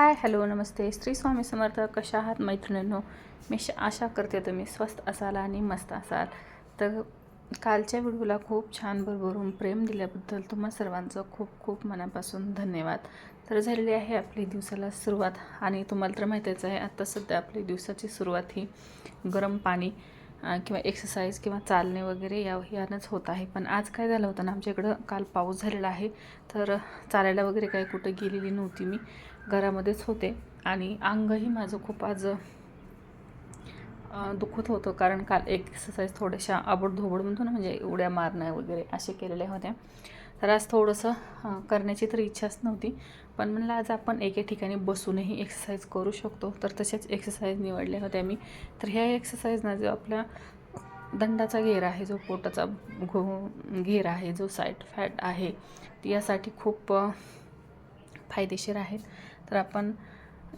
Hi hello नमस्ते. श्री स्वामी समर्थ कशा आहात मैत्रिणींनो? मी श आशा करते तुम्ही स्वस्त असाल आणि मस्त असाल. तर कालच्या व्हिडिओला खूप छान भरभरून प्रेम दिल्याबद्दल तुम्हा सर्वांचं खूप खूप मनापासून धन्यवाद. तर झालेली आहे आपली दिवसाला सुरुवात आणि तुम्हाला तर माहितीच आहे आत्ता सध्या आपली दिवसाची सुरुवात ही गरम पाणी किंवा एक्सरसाइज किंवा चालणे वगैरे या यानंच होत आहे. पण आज काय झालं होतं ना आमच्या इकडं काल पाऊस झालेला आहे. तर चालायला वगैरे काही कुठं गेलेली नव्हती मी. घरामध्येच होते. आणि अंगही माझं खूप आज दुखत होतं. कारण काल एक्सरसाइज थोड्याशा आबडधोबड म्हणतो ना म्हणजे उड्या मारणं वगैरे असे केलेल्या होत्या. तर आज थोडंसं करण्याची तर इच्छाच नव्हती. पण म्हणलं आज आपण एके ठिकाणी बसूनही एक्सरसाइज करू शकतो. तर तशाच एक्सरसाइज निवडल्या होत्या मी. तर ह्या एक्सरसाइजना जो आपला दंडाचा घेर आहे जो पोटाचा घो घेर आहे जो साईड फॅट आहे यासाठी खूप फायदेशीर आहेत तर आपण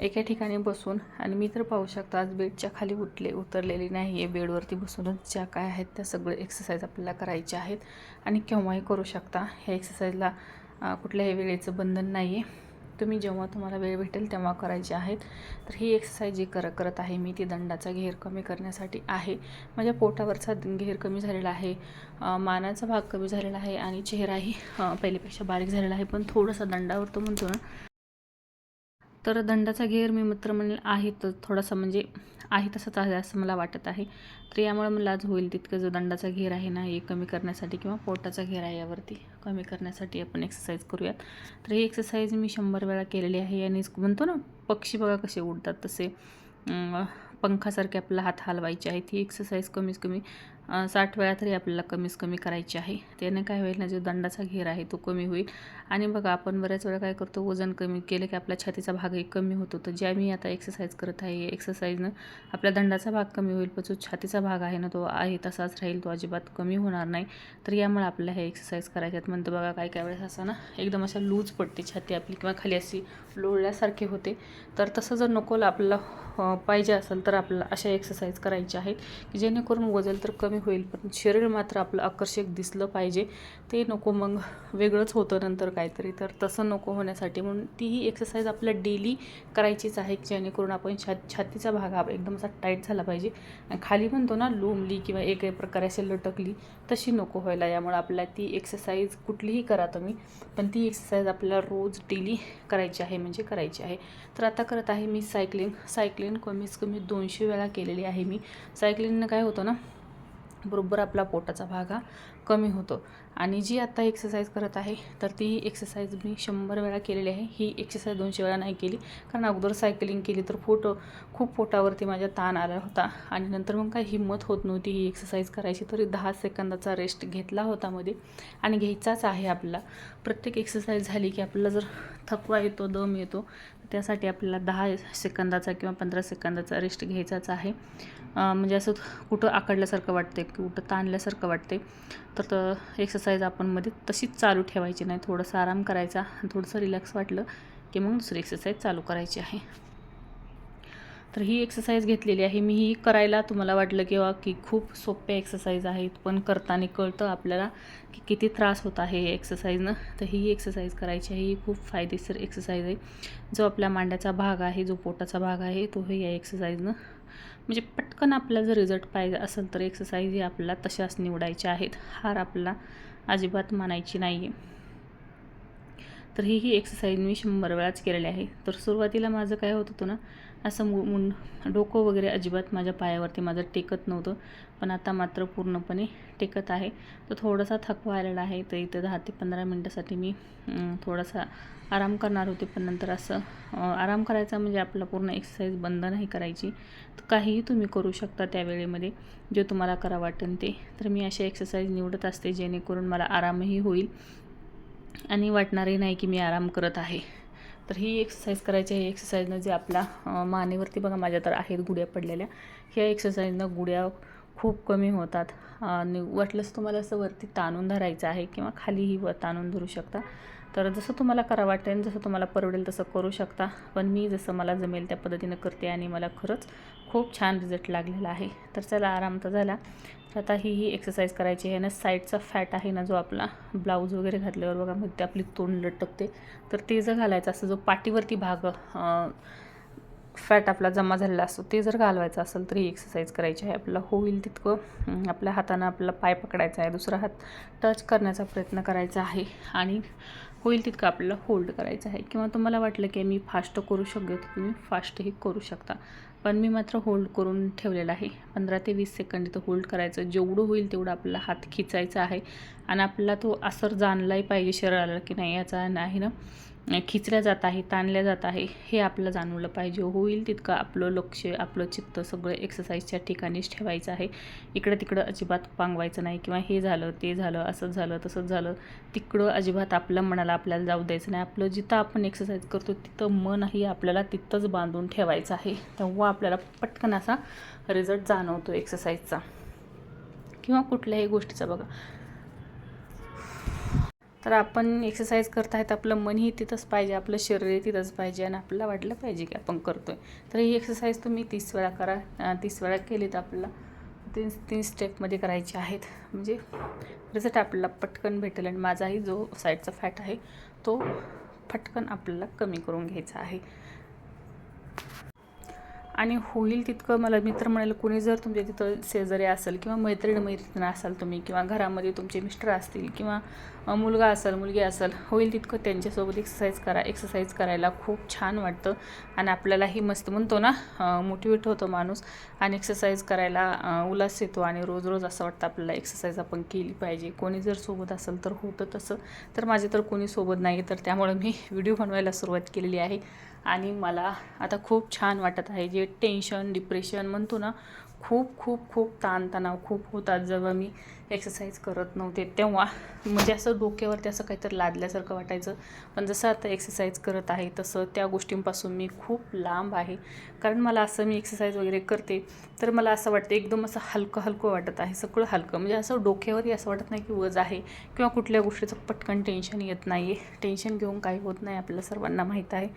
एका ठिकाणी बसून आणि मी तर पाहू शकता आज बेडच्या खाली उठले उतरलेली नाही आहे. बेडवरती बसूनच ज्या काय आहेत त्या सगळे एक्सरसाइज आपल्याला करायच्या आहेत. आणि केव्हाही करू शकता. ह्या एक्सरसाइजला कुठल्याही वेळेचं बंधन नाही आहे तुम्ही जेव्हा तुम्हाला वेळ भेटेल तेव्हा करायचे आहेत. तर ही एक्सरसाइज जी कर करत आहे मी ती दंडाचा घेर कमी करण्यासाठी आहे. माझ्या पोटावरचा घेर कमी झालेला आहे. मानाचा भाग कमी झालेला आहे. आणि चेहराही पहिल्यापेक्षा बारीक झालेला आहे. पण थोडासा दंडावर तो म्हणतो ना तर दंडाचा घेर मी मित्र म्हणेल आहे तर थोडासा म्हणजे आहे तसंच आहे असं मला वाटत आहे. तर यामुळे मला आज होईल तितकं जो दंडाचा घेर आहे ना हे कमी करण्यासाठी किंवा पोटाचा घेर आहे यावरती कमी करण्यासाठी आपण एक्सरसाइज करूयात. तर ही एक्सरसाइज मी शंभर वेळा केलेली आहे. आणि म्हणतो ना पक्षी बघा कसे उडतात तसे. पंखासारखे आपला हात हलवायचे आहेत. ही एक्सरसाइज कमीत कमी साठ वेळा तरी आपल्याला कमीच कमी करायची आहे. त्याने काय होईल ना जो दंडाचा घेर आहे तो कमी होईल. आणि बघा आपण बऱ्याच वेळा काय करतो वजन कमी केलं की आपला छातीचा भागही कमी होतो. तर ज्या मी आता एक्सरसाइज करत आहे एक्सरसाइजनं आपल्या दंडाचा भाग कमी होईल पण जो छातीचा भाग आहे ना तो आहे तसाच राहील तो अजिबात कमी होणार नाही. तर यामुळे आपल्याला हे एक्सरसाइज करायच्यात म्हणतं बघा काय काय वेळेस असं ना एकदम अशा लूज पडते छाती आपली किंवा खाली अशी लोळल्यासारखे होते. तर तसं जर नकोला आपल्याला पाहिजे असेल तर आपल्याला अशा एक्सरसाइज करायच्या आहेत की जेणेकरून वजन तर कमी होईल पण शरीर मात्र आपलं आकर्षक दिसलं पाहिजे. ते नको मग वेगळंच होतं नंतर काहीतरी. तर तसं नको होण्यासाठी म्हणून तीही एक्सरसाइज आपल्या डेली करायचीच आहे जेणेकरून आपण छा छातीचा भाग हा एकदम असा टाईट झाला पाहिजे. आणि खाली म्हणतो ना लोंबली किंवा एक प्रकारे अशी लटकली तशी नको व्हायला. यामुळे आपल्याला ती एक्सरसाइज कुठलीही करा तुम्ही पण ती एक्सरसाइज आपल्याला रोज डेली करायची आहे म्हणजे करायची आहे. तर आता करत आहे मी सायकलिंग सायकलिंग कमीत कमी दोनशे वेळा केलेली आहे मी. सायक्लिननं काय होतं ना बरोबर आपला पोटाचा भाग हा. कमी होतो. आणि जी आत्ता एक्सरसाइज करत आहे तर ती एक्सरसाइज मी शंभर वेळा केलेली आहे. ही एक्सरसाइज दोनशे वेळा नाही केली. कारण अगोदर सायकलिंग केली तर फोटो खूप पोटावरती माझ्या ताण आला होता. आणि नंतर मग काही हिंमत होत नव्हती ही एक्सरसाइज करायची. तरी दहा सेकंदाचा रेस्ट घेतला होता मध्ये. आणि घ्यायचाच आहे आपला. प्रत्येक एक्सरसाइज झाली की आपल्याला जर थकवा येतो दम येतो त्यासाठी आपल्याला दहा सेकंदाचा किंवा पंधरा सेकंदाचा रेस्ट घ्यायचाच आहे. म्हणजे असं कुठं आकडल्यासारखं वाटते कुठं ताणल्यासारखं वाटते तर एक्सरसाइज आपण मध्ये तशीच चालू ठेवायची नाही. थोडंसं आराम करायचा आणि थोडंसं रिलॅक्स वाटलं की मग दुसरी एक्सरसाइज चालू करायची आहे. तर ही एक्सरसाइज घेतलेली आहे. मी ही करायला तुम्हाला वाटलं किंवा की खूप सोप्या एक्सरसाइज आहेत. पण करताना कळतं आपल्याला की किती त्रास होत आहे या एक्सरसाइजनं तर ही एक्सरसाइज करायची आहे. ही खूप फायदेशीर एक्सरसाइज आहे. जो आपल्या मांड्याचा भाग आहे जो पोटाचा भाग आहे तो हे या एक्सरसाइजनं म्हणजे पटकन आपल्याला जर रिझल्ट पाहिजे असेल तर एक्सरसाइज ही आपल्याला तशाच निवडायच्या आहेत. हार आपल्याला अजिबात मानायची नाही आहे तर ही ही एक्सरसाइज मी शंभर वेळाच केलेली आहे. तर सुरुवातीला माझं काय होत होतं ना असं मु मुं डोकं वगैरे अजिबात माझ्या पायावरती माझं टेकत नव्हतं. पण आता मात्र पूर्णपणे टेकत आहे. तर थोडासा थकवा आलेला आहे. तर इथं दहा ते पंधरा मिनटासाठी मी थोडासा आराम करणार होते. पण नंतर असं आराम करायचा म्हणजे आपला पूर्ण एक्सरसाइज बंद नाही करायची. तर काहीही तुम्ही करू शकता त्या वेळेमध्ये. जे तुम्हाला करा वाटेल ते. तर मी अशा एक्सरसाइज निवडत असते जेणेकरून मला आरामही होईल आणि वाटणारही नाही की मी आराम करत आहे. तर ही एक्सरसाइज करायची आहे. एक्सरसाइजनं जे आपला मानेवरती बघा माझ्या तर आहेत गुड्या पडलेल्या. ह्या एक्सरसाइजनं गुड्या खूप कमी होतात. आणि वाटलंच तुम्हाला असं वरती ताणून धरायचं आहे किंवा खालीही व ताणून धरू शकता. तर जसं तुम्हाला करा वाटेल जसं तुम्हाला परवडेल तसं करू शकता. पण मी जसं मला जमेल त्या पद्धतीनं करते आणि मला खरंच खूप छान रिझल्ट लागलेला आहे. तर चला आराम तर झाला. तर आता ही ही एक्सरसाइज करायची आहे ना साईडचा फॅट आहे ना जो आपला ब्लाऊज वगैरे घातल्यावर बघा मग ते आपली तोंड लटकते. तर ते जर घालायचं असं जो पाठीवरती भाग फॅट आपला जमा झालेला असतो ते जर घालवायचं असेल तर ही एक्सरसाइज करायची आहे. आपल्याला होईल तितकं आपल्या हातानं आपला पाय पकडायचा आहे दुसरा हात टच करण्याचा प्रयत्न करायचा आहे आणि होईल तितकं आपल्याला होल्ड करायचं आहे. किंवा तुम्हाला वाटलं की मी फास्ट करू शकतो तर तुम्ही फास्टही करू शकता. पण मी मात्र होल्ड करून ठेवलेलं आहे. पंधरा ते वीस सेकंड इथं होल्ड करायचं. जेवढं होईल तेवढं आपला हात खिचायचा आहे. आणि आपला तो असर जाणलाही पाहिजे शरीराला की नाही याचा नाही ना. खिचल्या जात आहे ताणल्या जात आहे हे आपलं जाणवलं पाहिजे. होईल तितकं आपलं लक्ष आपलं चित्त सगळं एक्सरसाइजच्या ठिकाणीच ठेवायचं आहे. इकडं तिकडं अजिबात पांगवायचं नाही किंवा हे झालं ते झालं असंच झालं तसंच झालं. तिकडं अजिबात आपल्या मनाला आपल्याला जाऊ द्यायचं नाही. आपलं जिथं आपण एक्सरसाइज करतो तिथं मनही आपल्याला तिथंच बांधून ठेवायचं आहे. तेव्हा आपल्याला पटकन असा रिझल्ट जाणवतो एक्सरसाइजचा किंवा कुठल्याही गोष्टीचा बघा. तर आपण एक्सरसाइज करत आहेत आपलं मनही तिथंच पाहिजे आपलं शरीरही तिथंच पाहिजे आणि आपल्याला वाटलं पाहिजे की आपण करतोय. तर ही एक्सरसाइज तुम्ही तीस वेळा करा तीस वेळा केली तर आपल्याला तीन तीन स्टेपमध्ये करायचे आहेत. म्हणजे रिझल्ट आपल्याला पटकन भेटेल आणि माझाही जो साईडचा फॅट आहे तो पटकन आपल्याला कमी करून घ्यायचा आहे. आणि होईल तितकं मला मित्र म्हणायला कोणी जर तुमच्या तिथं शेजारी असेल किंवा मैत्रीण मैत्रीण असाल तुम्ही किंवा घरामध्ये तुमचे मिस्टर असतील किंवा मुलगा असेल मुलगी असेल होईल तितकं त्यांच्यासोबत एक्सरसाइज करा एक्सरसाइज करायला खूप छान वाटतं आणि आपल्यालाही मस्त म्हणतो ना मोटिवेट होतो माणूस आणि एक्सरसाइज करायला उल्हास येतो आणि रोज रोज असं वाटतं आपल्याला एक्सरसाइज आपण केली पाहिजे. कोणी जर सोबत असेल तर होतं तसं. तर माझे तर कोणी सोबत नाही तर त्यामुळे मी व्हिडिओ बनवायला सुरुवात केलेली आहे. आणि मला आता खूप छान वाटत आहे जे टेन्शन डिप्रेशन म्हणतो ना खूप खूप खूप ताणतणाव खूप होतात जेव्हा मी एक्सरसाइज करत नव्हते तेव्हा. म्हणजे असं डोक्यावरती असं काहीतरी लादल्यासारखं वाटायचं. पण जसं आता एक्सरसाइज करत आहे तसं त्या गोष्टींपासून मी खूप लांब आहे. कारण मला असं मी एक्सरसाइज वगैरे करते तर मला असं वाटतं एकदम असं हलकं हलकं वाटत आहे सगळं हलकं. म्हणजे असं डोक्यावरही असं वाटत नाही की वज आहे किंवा कुठल्या गोष्टीचं पटकन टेन्शन येत नाही आहे टेन्शन घेऊन काही होत नाही आपल्या सर्वांना माहीत आहे.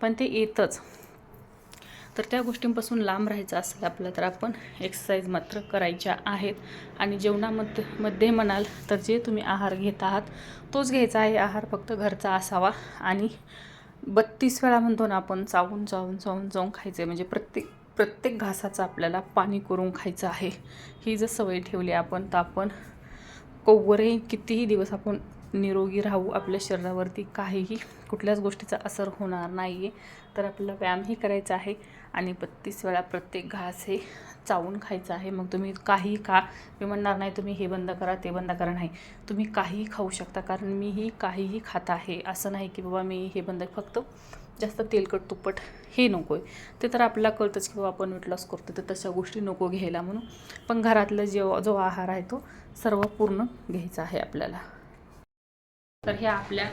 पण ते येतंच. तर त्या गोष्टींपासून लांब राहायचं असेल आपलं तर आपण एक्सरसाइज मात्र करायच्या आहेत. आणि जेवणामध्ये मध्ये म्हणाल तर जे तुम्ही आहार घेत आहात तोच घ्यायचा आहे. आहार फक्त घरचा असावा. आणि बत्तीस वेळा म्हणतो ना आपण चावून चावून चावून चावून खायचं म्हणजे प्रत्येक प्रत्येक घासाचं आपल्याला पाणी करून खायचं आहे. ही जर सवय ठेवली आपण तर आपण कोवरही कितीही दिवस आपण निरोगी राहू आपल्या शरीरावरती काहीही कुठल्याच गोष्टीचा असर होणार नाही आहे तर आपल्याला व्यायामही करायचा आहे. आणि बत्तीस वेळा प्रत्येक घास हे चावून खायचं आहे. मग तुम्ही काही खा. मी म्हणणार नाही तुम्ही हे बंद करा ते बंद करा. नाही. तुम्ही काहीही खाऊ शकता कारण मीही काहीही खात आहे. असं नाही की बाबा मी हे बंद फक्त जास्त तेलकट तुप्पट हे नको आहे ते तर आपल्याला कळतंच की बाबा आपण वेट लॉस करतो तर तशा गोष्टी नको घ्यायला म्हणून. पण घरातला जे जो आहार आहे तो सर्व पूर्ण घ्यायचा आहे आपल्याला. तर ह्या आपल्या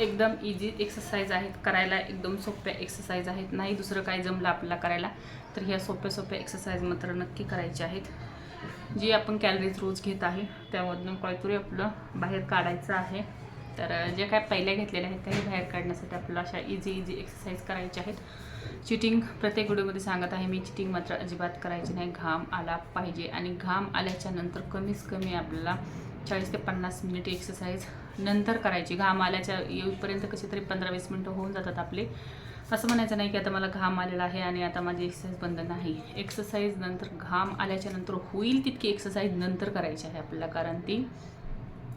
एकदम इझी एक्सरसाइज आहेत. करायला एकदम सोप्या एक्सरसाइज आहेत. नाही दुसरं काय जमलं आपल्याला करायला तर ह्या सोप्या सोप्या एक्सरसाइज मात्र नक्की करायच्या आहेत. जी आपण कॅलरीज रोज घेत आहे त्यामधून काहीतरी आपलं बाहेर काढायचं आहे. तर जे काय पहिल्या घेतलेल्या आहेत त्याही बाहेर काढण्यासाठी आपल्याला अशा इझी इझी एक्सरसाइज करायच्या आहेत. चिटिंग प्रत्येक व्हिडिओमध्ये सांगत आहे मी चिटिंग मात्र अजिबात करायची नाही. घाम आला पाहिजे. आणि घाम आल्याच्यानंतर कमीच कमी आपल्याला चाळीस ते पन्नास मिनिट एक्सरसाइज नंतर करायची. घाम आल्याच्या येईपर्यंत कसे तरी पंधरा वीस मिनटं होऊन जातात आपले. असं म्हणायचं नाही की आता मला घाम आलेला आहे आणि आता माझी एक्सरसाइज बंद नाही. एक्सरसाइज नंतर घाम आल्याच्यानंतर होईल तितकी एक्सरसाइज नंतर करायची आहे आपल्याला. कारण ती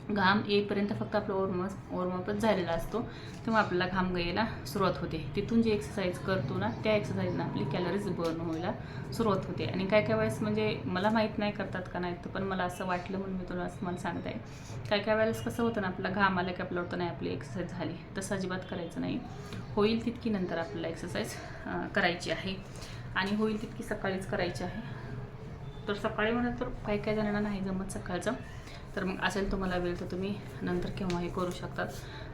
घाम येईपर्यंत फक्त आपलं ओरमप ओरमपच झालेला असतो. तेव्हा आपल्याला घाम गायला सुरुवात होते. तिथून जी एक्सरसाइज करतो ना त्या एक्सरसाइजनं आपली कॅलरीज बर्न व्हायला सुरुवात होते. आणि काय काय वेळेस म्हणजे मला माहीत नाही करतात का नाही तर पण मला असं वाटलं म्हणून मी तुला असं मला सांगत आहे. काय काय वेळेस कसं होतं ना आपला घाम आला की आपलं वाटतं नाही आपली एक्सरसाइज झाली. तसं अजिबात करायचं नाही. होईल तितकी नंतर आपल्याला एक्सरसाइज करायची आहे. आणि होईल तितकी सकाळीच करायची आहे. तर सकाळी म्हणत तर काही काही जणांना नाही जमत सकाळचं. तर मग असेल तुम्हाला वेळ तर तुम्ही नंतर केव्हाही करू शकतात.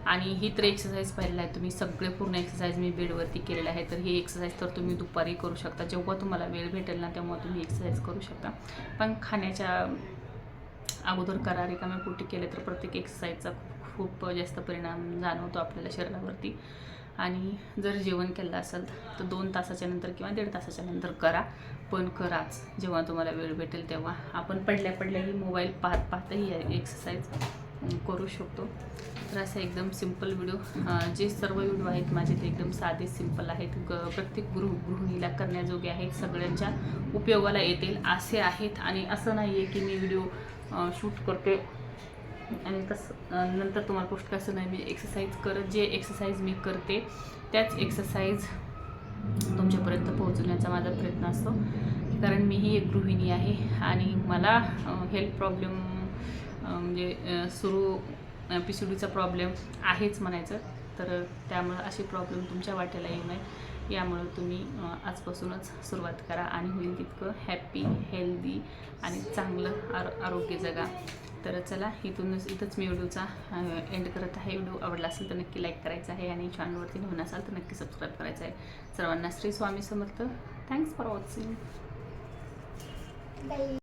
आणि ही तर एक्सरसाइज पाहिलेला आहे. तुम्ही सगळे पूर्ण एक्सरसाइज मी बेडवरती केलेलं आहे. तर ही एक्सरसाइज तर तुम्ही दुपारी करू शकता. जेव्हा तुम्हाला वेळ भेटेल ना तेव्हा तुम्ही एक्सरसाइज करू शकता. पण खाण्याच्या अगोदर करा. रिकाम्या पोटी केले तर प्रत्येक एक्सरसाइजचा खूप जास्त परिणाम जाणवतो आपल्याला शरीरावरती. आणि जर जेवण केलं असेल तर दोन तासाच्या नंतर किंवा दीड तासाच्या नंतर करा. पण कराच जेव्हा तुम्हाला वेळ भेटेल तेव्हा. आपण पडल्या पडल्याही मोबाईल पाहत पाहतही एक्सरसाइज करू शकतो. तर असं एकदम सिंपल व्हिडिओ जे सर्व व्हिडिओ आहेत माझे ते एकदम साधे सिंपल आहेत. ग प्रत्येक गृह गृहिणीला करण्याजोगे आहेत. सगळ्यांच्या उपयोगाला येतील असे आहेत. आणि असं नाही आहे की मी व्हिडिओ शूट करते आणि तसं नंतर तुम्हाला गोष्ट कसं नाही. मी एक्सरसाइज करत जे एक्सरसाइज मी करते त्याच एक्सरसाइज तुमच्यापर्यंत पोहोचवण्याचा माझा प्रयत्न असतो. कारण मीही एक गृहिणी आहे आणि मला हेल्थ प्रॉब्लेम म्हणजे सुरू पी सी डीचा प्रॉब्लेम आहेच म्हणायचं. तर त्यामुळं असे प्रॉब्लेम तुमच्या वाट्याला येऊ नये. यामुळं तुम्ही आजपासूनच सुरुवात करा आणि होईल तितकं हॅप्पी हेल्दी आणि चांगलं आरो आरोग्य जगा. तर चला इथूनच इथंच मी व्हिडिओचा एंड करत आहे. व्हिडिओ आवडला असेल तर नक्की लाईक करायचा आहे आणि चॅनलवरती नवीन असाल तर नक्की सबस्क्राईब करायचं आहे. सर्वांना Shri Swami Samarth. Thanks for watching